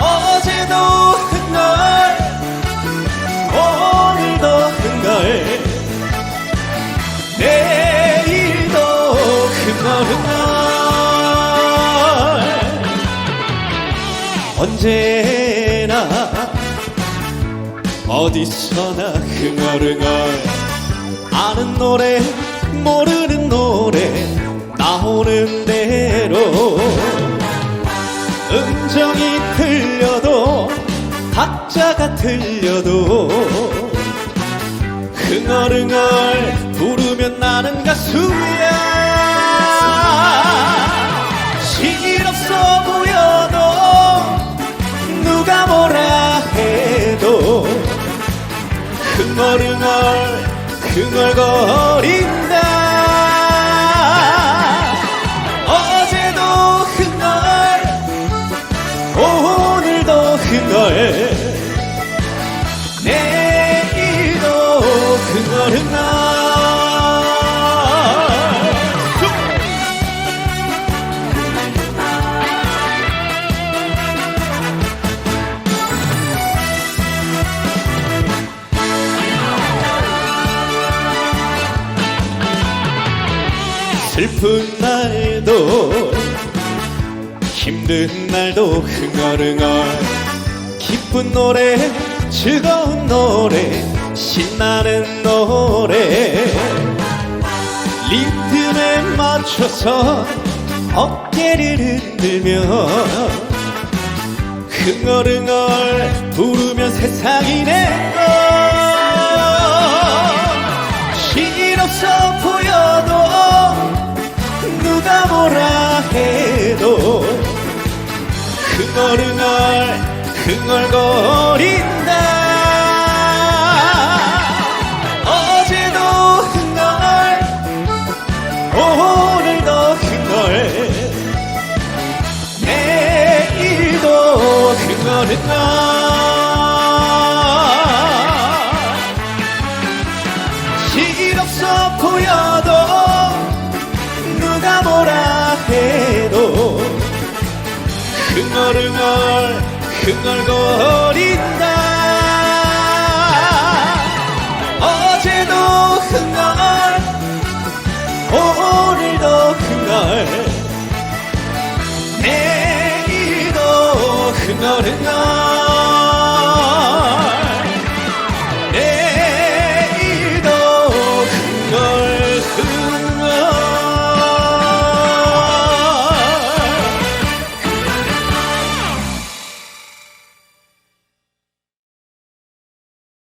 어제도 흩날 오늘도 흩날 내일도 흩날 흩날. 언제나 어디서나 흥얼흥얼 아는 노래 모르는 노래 나오는 대로. 음정이 틀려도 박자가 틀려도 흥얼흥얼 부르면 나는 가수야. 실없어 보여도 누가 뭐라 해도 흥얼흥얼 흥얼거린다. 어제도 흥얼 오늘도 흥얼 내일도 흥얼 흥얼 슬픈 날도 힘든 날도 흥얼흥얼. 기쁜 노래 즐거운 노래 신나는 노래. 리듬에 맞춰서 어깨를 흔들며 흥얼흥얼 부르면 세상이 내거 뭐라 해도 흥얼흥얼 흥얼거린다. 어제도 흥얼 오늘도 흥얼. 내일도 흥얼흥얼 흥얼흥얼 흥얼거린다. 어제도 흥얼 오늘도 흥얼 내일도 흥얼흥얼